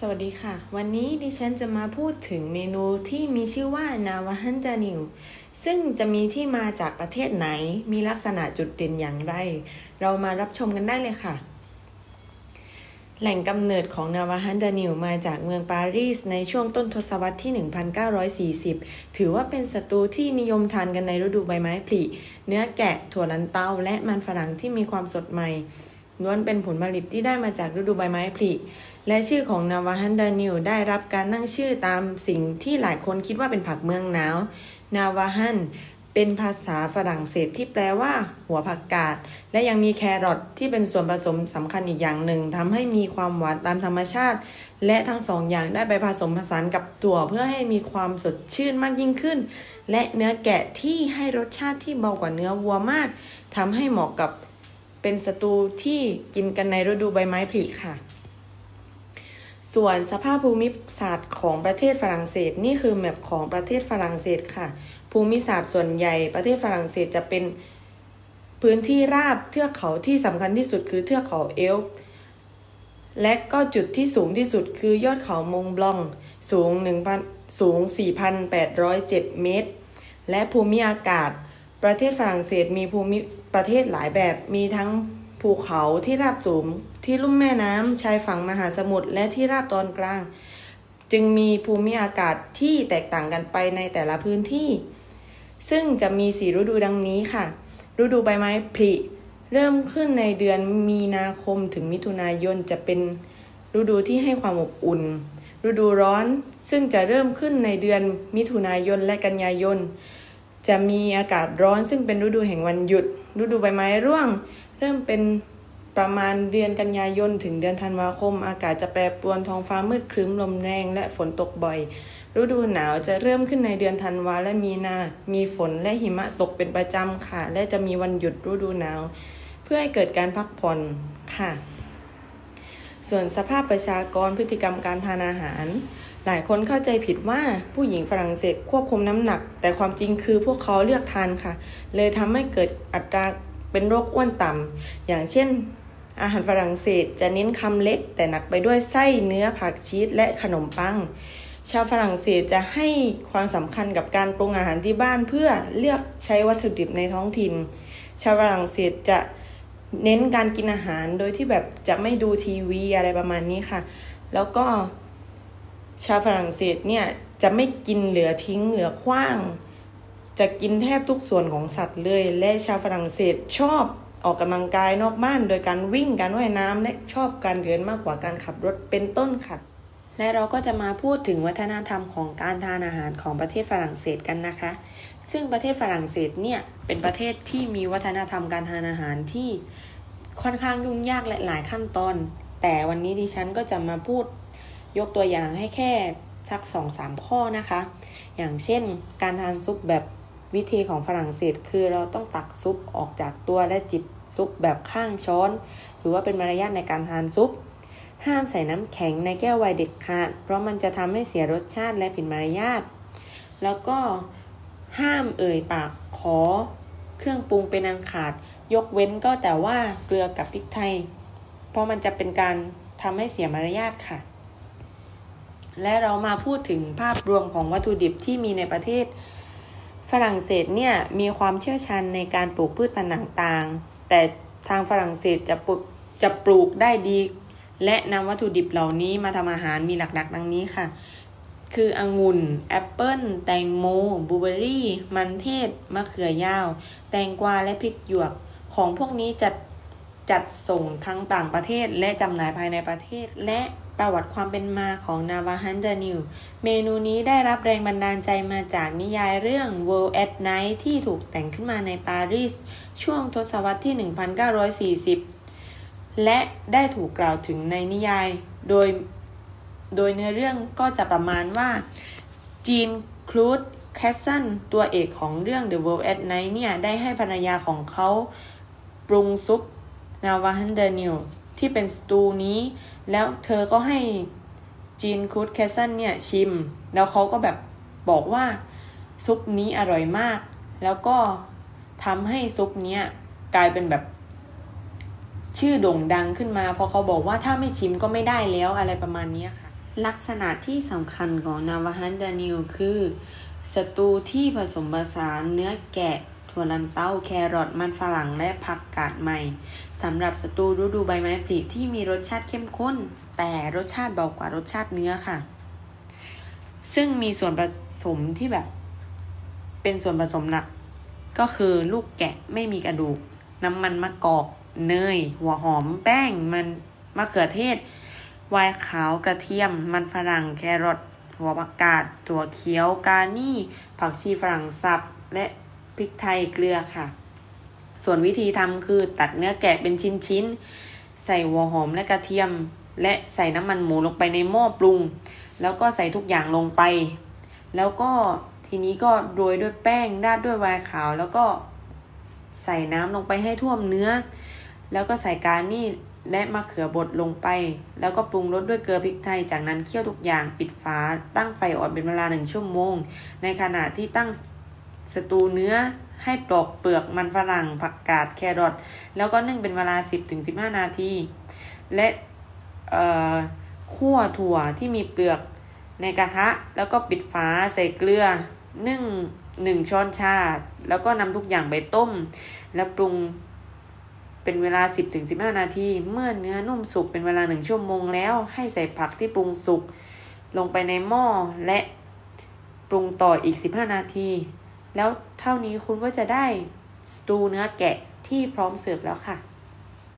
สวัสดีค่ะ วันนี้ดิฉันจะมาพูดถึงเมนูที่มีชื่อว่านาวาฮันจานิวซึ่งจะมีที่มาจากประเทศไหน มีลักษณะจุดเด่นอย่างไร เรามารับชมกันได้เลยค่ะ แหล่งกำเนิดของนาวาฮันดานิวมาจากเมืองปารีสในช่วงต้นทศวรรษที่ 1940 ถือว่าเป็นสตูที่นิยมทานกันในฤดูใบไม้ผลิ เนื้อแกะ ถั่วลันเต้าและมันฝรั่งที่มีความสดใหม่ ล้วนเป็นผลผลิตที่ได้มาจากฤดูใบไม้ผลิ และชื่อของนาวาฮันดานิวได้รับการตั้งชื่อตามสิ่งที่หลายคนคิดว่าเป็นผักเมืองหนาวนาวาฮันเป็นภาษาฝรั่งเศสที่แปลว่า หัวผักกาด และยังมีแครอทที่เป็นส่วนผสมสำคัญอีกอย่างหนึ่งทำให้มีความหวานตามธรรมชาติ และทั้งสองอย่างได้ไปผสมผสานกับถั่วเพื่อให้มีความสดชื่นมากยิ่งขึ้น และเนื้อแกะที่ให้รสชาติที่เบากว่าเนื้อวัวมากทำให้เหมาะกับ เป็นสตูที่กินกันในฤดูใบไม้ผลิค่ะ ส่วนสภาพภูมิศาสตร์ของประเทศฝรั่งเศสนี่คือแมปของประเทศฝรั่งเศสค่ะ ภูมิศาสตร์ส่วนใหญ่ประเทศฝรั่งเศสจะเป็นพื้นที่ราบเทือกเขาที่สำคัญที่สุดคือเทือกเขาเอลป์และก็จุดที่สูงที่สุดคือยอดเขามงบลองสูง1,000สูง 4,807 เมตร และภูมิอากาศ ประเทศฝรั่งเศสมีภูมิ ประเทศหลายแบบมีทั้งภูเขาที่ราบสูงที่ลุ่มแม่น้ำชายฝั่งมหาสมุทรและที่ราบตอนกลาง จึงมีภูมิอากาศที่แตกต่างกันไปในแต่ละพื้นที่ ซึ่งจะมีสีฤดูดังนี้ค่ะ ฤดูใบไม้ผลิเริ่มขึ้นในเดือนมีนาคมถึงมิถุนายนจะเป็นฤดูที่ให้ความอบอุ่น ฤดูร้อนซึ่งจะเริ่มขึ้นในเดือนมิถุนายนและกันยายน จะมีอากาศร้อนซึ่งเป็นฤดูแห่งวันหยุด ฤดูใบไม้ร่วง เริ่มเป็นประมาณเดือนกันยายนถึงเดือนธันวาคม อากาศจะแปรปรวนท้องฟ้ามืดครึ้มลมแรงและฝนตกบ่อย ฤดูหนาวจะเริ่มขึ้นในเดือนธันวาและมีนา มีฝนและหิมะตกเป็นประจำค่ะ และจะมีวันหยุดฤดูหนาว เพื่อให้เกิดการพักผ่อนค่ะ ส่วนสภาพประชากรพฤติกรรมการทานอาหาร หลายคนเข้าใจผิดว่าผู้หญิงฝรั่งเศสควบคุมน้ำหนัก แต่ความจริงคือพวกเขาเลือกทานค่ะ เลยทำให้เกิดอัตราเป็นโรคอ้วนต่ำอย่างเช่น อาหารฝรั่งเศสจะเน้นคำเล็ก แต่หนักไปด้วยไส้เนื้อผักชีสและขนมปัง ชาวฝรั่งเศสจะให้ความสำคัญกับการปรุงอาหารที่บ้านเพื่อเลือกใช้วัตถุดิบในท้องถิ่น ชาวฝรั่งเศสจะเน้นการกินอาหารโดยที่แบบจะไม่ดูทีวีอะไรประมาณนี้ค่ะ แล้วก็ ชาวฝรั่งเศสเนี่ยจะไม่กินเหลือทิ้งเหลือขว้าง จะกินแทบทุกส่วนของสัตว์เลย และชาวฝรั่งเศสชอบออกกำลังกายนอกบ้านโดยการวิ่งการว่ายน้ำและชอบการเดินมากกว่าการขับรถเป็นต้นค่ะและเราก็จะมาพูดถึงวัฒนธรรมของการทานอาหารของประเทศฝรั่งเศสกันนะคะ ซึ่งประเทศฝรั่งเศสเนี่ยเป็นประเทศที่มีวัฒนธรรมการทานอาหารที่ค่อนข้างยุ่งยากและหลายขั้นตอน แต่วันนี้ดิฉันก็จะมาพูด ยกตัวอย่างให้แค่สักสองสามข้อนะคะ อย่างเช่นการทานซุปแบบวิธีของฝรั่งเศสคือเราต้องตักซุปออกจากตัวและจิบซุปแบบข้างช้อน หรือว่าเป็นมารยาทในการทานซุป ห้ามใส่น้ำแข็งในแก้วไวน์เด็ดขาด เพราะมันจะทำให้เสียรสชาติและผิดมารยาท แล้วก็ห้ามเอ่ยปากขอเครื่องปรุงเป็นอันขาด ยกเว้นก็แต่ว่าเกลือกับพริกไทย เพราะมันจะเป็นการทำให้เสียมารยาทค่ะ และเรามาพูดถึงภาพรวมของวัตถุดิบที่มีในประเทศ ฝรั่งเศสเนี่ยมีความเชี่ยวชาญในการปลูกพืชพันธุ์ต่างๆ แต่ทางฝรั่งเศสจะปลูกจะปลูกได้ดี และนำวัตถุดิบเหล่านี้มาทำอาหารมีหลักๆ ดังนี้ค่ะ คือองุ่นแอปเปิลแตงโมบลูเบอรี่ มันเทศ มะเขือยาว แตงกวาและพริกหยวก ของพวกนี้จะ จัดส่งทั้งต่างประเทศและจำหน่ายภายในประเทศ และประวัติความเป็นมาของนาวาฮันเดนิว เมนูนี้ได้รับแรงบันดาลใจมาจากนิยายเรื่อง World at Night ที่ถูกแต่งขึ้นมาในปารีส ช่วงทศวรรษที่ 1940 และได้ถูกกล่าวถึงในนิยาย โดย โดยเนื้อเรื่องก็จะประมาณว่า จีนคลูดแคสซันตัวเอกของเรื่อง The World at Night เนี่ย ได้ให้ภรรยาของเขาปรุงซุป นาวาฮันเดนิวที่เป็นสตูนี้ แล้วเธอก็ให้จีนคูดแคสซันเนี่ยชิม แล้วเขาก็แบบบอกว่าซุปนี้อร่อยมาก แล้วก็ทำให้ซุปเนี้ยกลายเป็นแบบ ชื่อโด่งดังขึ้นมา เพราะเขาบอกว่าถ้าไม่ชิมก็ไม่ได้แล้วอะไรประมาณนี้ค่ะ ลักษณะที่สำคัญของนาวาฮันดานิลคือสตูที่ผสมผสานเนื้อแกะ ถั่วลันเต้า แครอท มันฝรั่ง และผักกาดใหม่สำหรับสตูฤดูใบไม้ผลิที่มีรสชาติเข้มข้น แต่รสชาติเบากว่ารสชาติเนื้อค่ะ ซึ่งมีส่วนผสมที่แบบ เป็นส่วนผสมหลัก ก็คือลูกแกะไม่มีกระดูก น้ำมันมะกอก เนย หัวหอม แป้ง มันมะเขือเทศวน์ขาวกระเทียม มันฝรั่ง แครอทหัวผักกาดถั่วเขียวกานี่ ผักชีฝรั่งสับ และ พริกไทยเกลือค่ะ ส่วนวิธีทำคือตัดเนื้อแกะเป็นชิ้นๆ ใส่หัวหอมและกระเทียม และใส่น้ำมันหมูลงไปในหม้อปรุง แล้วก็ใส่ทุกอย่างลงไป แล้วก็ทีนี้ก็โรยด้วยแป้งราดด้วยไวน์ขาว แล้วก็ใส่น้ำลงไปให้ท่วมเนื้อ แล้วก็ใส่กานี่และมะเขือบดลงไป แล้วก็ปรุงรสด้วยเกลือพริกไทย จากนั้นเคี่ยวทุกอย่างปิดฝาตั้งไฟอ่อนเป็นเวลาหนึ่งชั่วโมง ในขณะที่ตั้ง สตูเนื้อให้ปลอกเปลือกมันฝรั่งผักกาดแครอทแล้วก็นึ่งเป็นเวลา 10-15 นาที และคั่วถั่วที่มีเปลือกในกระทะ แล้วก็ปิดฝาใส่เกลือนึ่งหนึ่งช้อนชา แล้วก็นำทุกอย่างไปต้ม แล้วปรุงเป็นเวลา 10-15 นาที เมื่อเนื้อนุ่มสุกเป็นเวลา1ชั่วโมงแล้ว ให้ใส่ผักที่ปรุงสุกลงไปในหม้อและปรุงต่ออีก 15 นาที แล้วเท่านี้คุณก็จะได้สตูเนื้อแกะที่พร้อมเสิร์ฟแล้วค่ะ